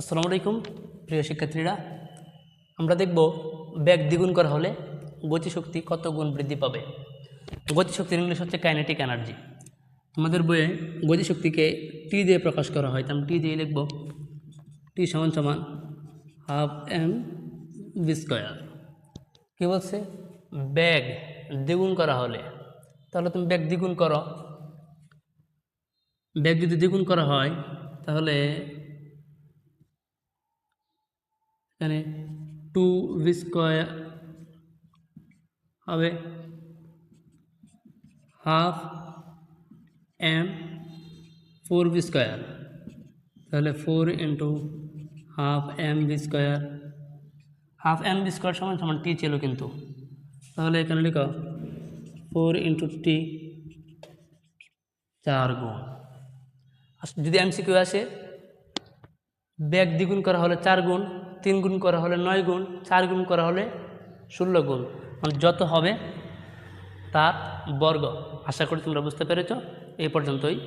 আসসালামু আলাইকুম, প্রিয় শিক্ষার্থীরা। আমরা দেখব ব্যাগ দ্বিগুণ করা হলে গতিশক্তি কত গুণ বৃদ্ধি পাবে? গতিশক্তির ইংলিশ হচ্ছে কাইনেটিক এনার্জি আমাদের বইয়ে গতিশক্তিকে টি দিয়ে প্রকাশ করা হয় তাহলে টি দিয়ে লিখব টি সমান সমান হাফ এম বি স্কোয়ার কী বলছে? ব্যাগ দ্বিগুণ করা হলে। তাহলে তুমি ব্যাগ দ্বিগুণ করো। ব্যাগ যদি দ্বিগুণ করা হয়, তাহলে এখানে টু ভি স্কোয়ার হবে half M four V square তাহলে four into half M V square half M V square সমান সমান টি ছিল কিন্তু তাহলে এখানে লিখো ফোর ইন্টু টি চার গুণ যদি এমসিকিউ আসে ব্যাগ দ্বিগুণ করা হলে চার গুণ তিন গুণ করা হলে নয় গুণ, চার গুণ করা হলে ষোলো গুণ। মানে যত হবে তার বর্গ। আশা করি তোমরা বুঝতে পেরেছ। এই পর্যন্তই।